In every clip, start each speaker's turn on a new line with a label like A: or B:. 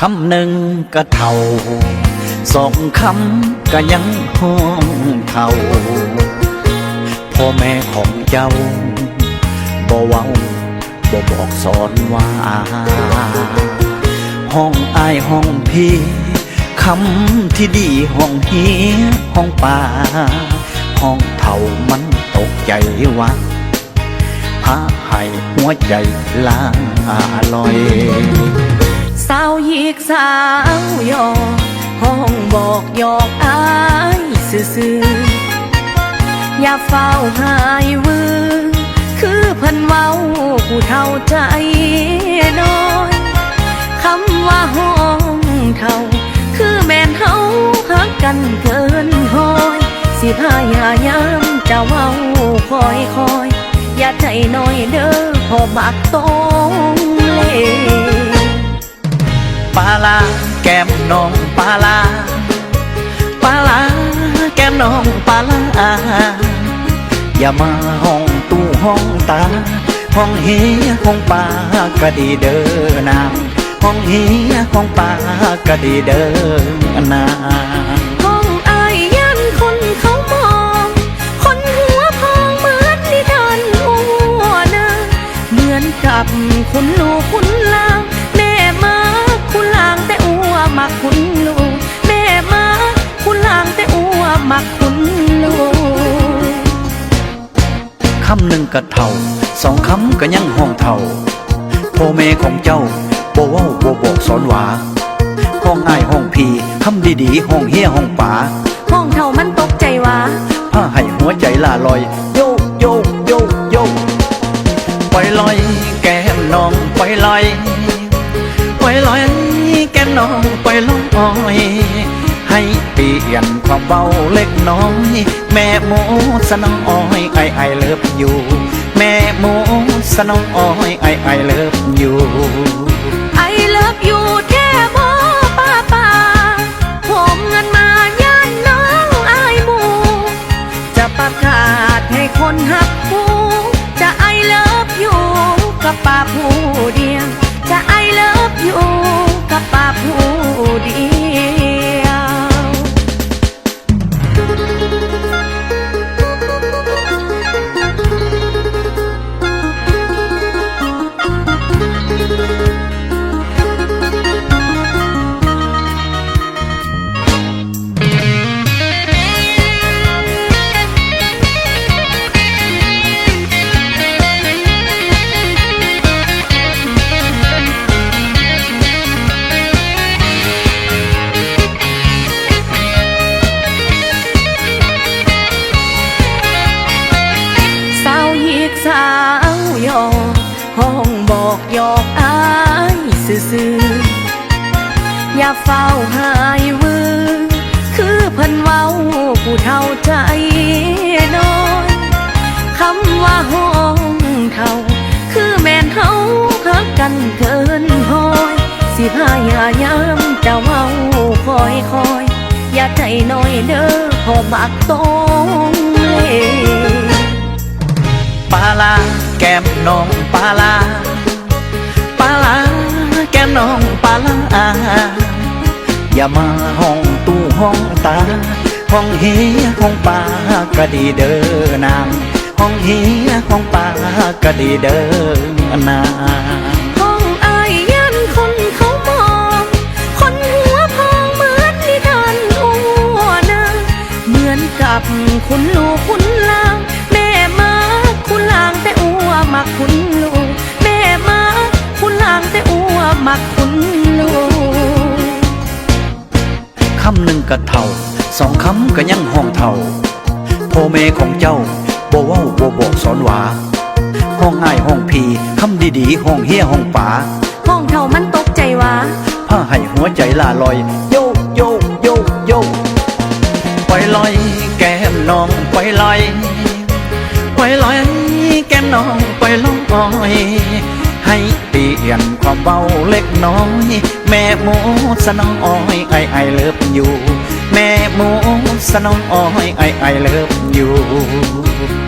A: คำหนึ่งก็เท่าสองคำก็ยังห้องเท่าพ่อแม่ของเจ้าบ่เว้าบ่บอกสอนว่าห้องอายห้องพี่คำที่ดีห้องเฮียห้องป่าห้องเท่ามันตกใจว่าพาให้หัวใจลาลอย
B: สาวยิกสาวยอห้องบอกหยอกอายซื่อๆอย่าเฝ้าหายวือคือพันเว้าผู้เท่าใจน้อยคำว่าห้องเท่า คือแม่นเฮาหักกันเกินห้อย สิพายายามจะเว้าคอยคอยอย่าใจน้อยเด้อพอบักตรงเล่
A: ปาลาแก้มน้องปาลาปาลาแก้มน้องปาลาอย่ามาห้องตู้ห้องตา ห้องเฮียห้องปาก็ดีเด้อนางห้องเฮียห้องปาก็ดีเด้อนาง
B: ห้องอายยันำ
A: หนึ่งก็เท่าสองคำก็ยังห้องเท่าพ่อแม่ของเจ้าบ่เว้าบ่บอกสอนว่าห้องอ้ายห้องพี่คำดีๆห้องเฮียห้องป่า
B: ห้องเท่ามันตกใจว่า
A: ผ้าให้หัวใจลาลอย โยโยโยโยปล่อยลอย แก้มน้องปล่อยลอยปล่อยลอยแก้มน้องปล่อยลอย ให้เปลี่ยนความเบาเล็กน้อย แม่หมูสนองอ้อยไอไอเลิฟอยู่ แม่หมูสนองอ้อยไอไอเลิฟอยู่
B: ไอเลิฟอยู่แค่บอป้าป่าผมเงินมาย่านน้องไอหมู จะประกาศให้คนหักผู้จะไอเลิฟอยู่กับป้าผู้เดียว จะไอเลิฟอยู่กับป้าผู้ ซื่ออย่าเฝ้าหายวือ คือเพันเว้าผู้เท่าใจน้อยคำว่าห้องเท่า คือแม่นเฮาหักกันเกินห้อย สิพายายามจะเว้าคอยคอย อย่าใจน้อยเด้อพอบักตงเล่
A: ปาลาแก้มน้องปาลาปาลา แก้มน้องปาลาอย่ามาห้องตู้ห้องตา ห้องเฮียห้องปาก็ดีเด้อนางห้องเฮียห้องปาก็ดีเด้อนาง
B: ห้องอายยันคนเขามองคนหัวพองเหมือนนิทานอ้วนเหมือนกับคุณลูกคุณลาง แม่มาคุณลางแต่อัวมักคุณางแต่อัวมักคุณลูก
A: คำหนึ่งก็เท่า สองคำก็ยังห้องเท่าพ่อแม่ของเจ้าบ่เว้าบ่บอกสอนว่าห้องง่ายห้องพีคำดีๆห้องเฮียห้องป่า
B: ห้องเท่ามันตกใจว่า
A: ผ้าให้หัวใจลาลอย โยโยโยโยปล่อยลอย แก้มน้องปล่อยลอยปล่อยลอย แก้มน้องปล่อยลอย ให้เปลี่ยนความเบาเล็กน้อย แม่หมูสนองอ้อยไอไอเลิฟอยู่ แม่หมูสนองอ้อยไอไอเลิฟอยู่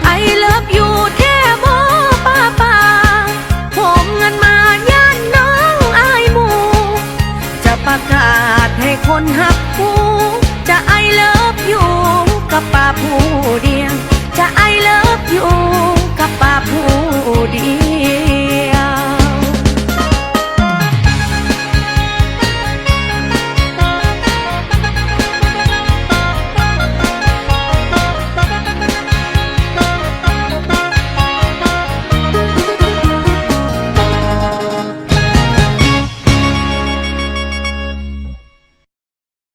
B: ไอเลิฟอยู่แค่บอป้าป่าผมเงินมาย่านน้องไอหมู จะประกาศให้คนหักกูจะไอเลิฟอยู่กับป่าผู้เดียวจะไอเลิฟอยู่กับป่าผู้เดียว